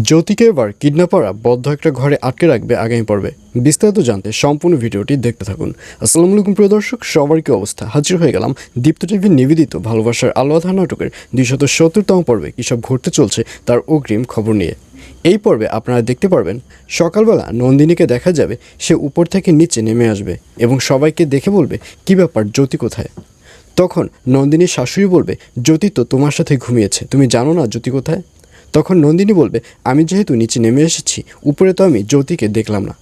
জ্যোতিকে এবার কিডন্যাপাররা বদ্ধ একটা ঘরে আটকে রাখবে আগামী পর্বে। বিস্তারিত জানতে সম্পূর্ণ ভিডিওটি দেখতে থাকুন। আসসালামু আলাইকুম প্রিয় দর্শক, সবার কি অবস্থা? হাজির হয়ে গেলাম দীপ্ত টিভির নিবেদিত ভালোবাসার আলো আধার নাটকের দুইশত সত্তরতম পর্বে কী সব ঘটতে চলছে তার অগ্রিম খবর নিয়ে। এই পর্বে আপনারা দেখতে পারবেন, সকালবেলা নন্দিনীকে দেখা যাবে, সে উপর থেকে নিচে নেমে আসবে এবং সবাইকে দেখে বলবে, কী ব্যাপার, জ্যোতি কোথায়? তখন নন্দিনীর শাশুড়ি বলবে, জ্যোতি তো তোমার সাথে ঘুমিয়েছে, তুমি জানো না জ্যোতি কোথায়? তখন নন্দিনী বলবে, আমি যেহেতু নিচে নেমে এসেছি, উপরে তো আমি জ্যোতিকে দেখলাম না।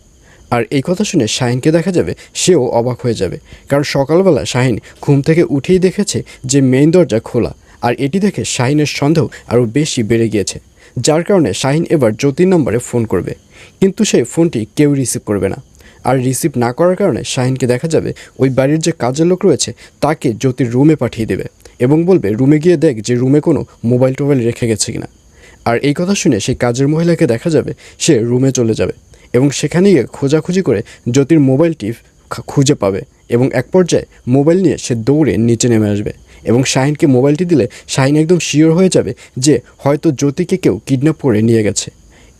আর এই কথা শুনে শাহিনকে দেখা যাবে, সেও অবাক হয়ে যাবে। কারণ সকালবেলা শাহিন ঘুম থেকে উঠেই দেখেছে যে মেইন দরজা খোলা, আর এটি দেখে শাহিনের সন্দেহ আরও বেশি বেড়ে গিয়েছে। যার কারণে শাহিন এবার জ্যোতির নম্বরে ফোন করবে। কিন্তু সেই ফোনটি কেউ রিসিভ করবে না। আর রিসিভ না করার কারণে শাহিনকে দেখা যাবে, ওই বাড়ির যে কাজের লোক রয়েছে, তাকে জ্যোতির রুমে পাঠিয়ে দেবে এবং বলবে, রুমে গিয়ে দেখ যে রুমে কোনো মোবাইল টোবাইল রেখে গেছে কিনা। আর এই কথা শুনে সেই কাজের মহিলাকে দেখা যাবে, সে রুমে চলে যাবে এবং সেখানে গিয়ে খোঁজাখুঁজি করে জ্যোতির মোবাইলটি খুঁজে পাবে এবং এক পর্যায়ে মোবাইল নিয়ে সে দৌড়ে নিচে নেমে আসবে এবং শাহিনকে মোবাইলটি দিলে শাহিন একদম শিওর হয়ে যাবে যে হয়তো জ্যোতিকে কেউ কিডন্যাপ করে নিয়ে গেছে।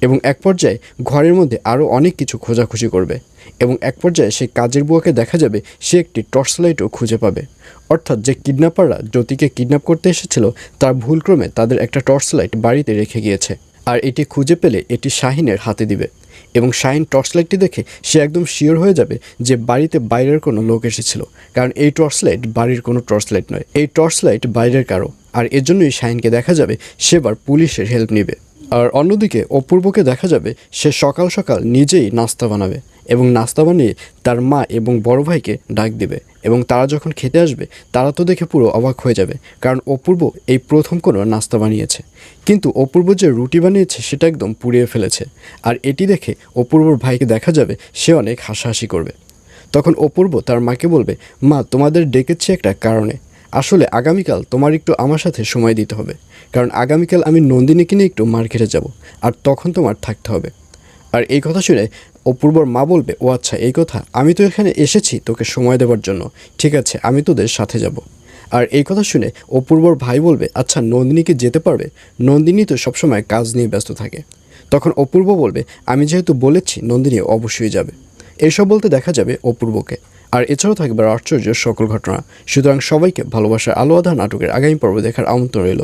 এবং এক পর্যায়ে ঘরের মধ্যে আরও অনেক কিছু খোঁজাখুঁজি করবে এবং এক পর্যায়ে সেই কাজের বুয়াকে দেখা যাবে সে একটি টর্চ লাইটও খুঁজে পাবে। অর্থাৎ যে কিডন্যাপাররা জ্যোতিকে কিডন্যাপ করতে এসেছিল, তার ভুলক্রমে তাদের একটা টর্চ লাইট বাড়িতে রেখে গিয়েছে। আর এটি খুঁজে পেলে এটি শাহিনের হাতে দিবে এবং শাহিন টর্চ লাইটটি দেখে সে একদম শিওর হয়ে যাবে যে বাড়িতে বাইরের কোনো লোক এসেছিল। কারণ এই টর্চ লাইট বাড়ির কোনো টর্চ লাইট নয়, এই টর্চ লাইট বাইরের কারও। আর এজন্যই শাহিনকে দেখা যাবে সেবার পুলিশের হেল্প নেবে। আর অন্যদিকে অপূর্বকে দেখা যাবে, সে সকাল সকাল নিজেই নাস্তা বানাবে এবং নাস্তা বানিয়ে তার মা এবং বড় ভাইকে ডাক দেবে এবং তারা যখন খেতে আসবে, তারা তো দেখে পুরো অবাক হয়ে যাবে, কারণ অপূর্ব এই প্রথম কোনো নাস্তা বানিয়েছে। কিন্তু অপূর্ব যে রুটি বানিয়েছে, সেটা একদম পুড়িয়ে ফেলেছে। আর এটি দেখে অপূর্বর ভাইকে দেখা যাবে, সে অনেক হাসাহাসি করবে। তখন অপূর্ব তার মাকে বলবে, মা, তোমাদের ডেকেছি একটা কারণে। আসলে আগামীকাল তোমার একটু আমার সাথে সময় দিতে হবে। কারণ আগামীকাল আমি নন্দিনীকে নিয়ে একটু মার্কেটে যাব, আর তখন তোমার থাকতে হবে। আর এই কথা শুনে অপূর্বর মা বলবে, ও আচ্ছা এই কথা। আমি তো এখানে এসেছি তোকে সময় দেওয়ার জন্য। ঠিক আছে, আমি তোদের সাথে যাব। আর এই কথা শুনে অপূর্বর ভাই বলবে আচ্ছা নন্দিনী কি যেতে পারবে? নন্দিনী তো সবসময় কাজ নিয়ে ব্যস্ত থাকে। তখন অপূর্ব বলবে, আমি যেহেতু বলেছি, নন্দিনী অবশ্যই যাবে। এইসব বলতে দেখা যাবে অপূর্বকে। আর এছাড়াও থাকবে আশ্চর্য সকল ঘটনা। সুতরাং সবাইকে ভালোবাসার আলো আধা নাটকের আগামী পর্ব দেখার আমন্ত্রণ রইল।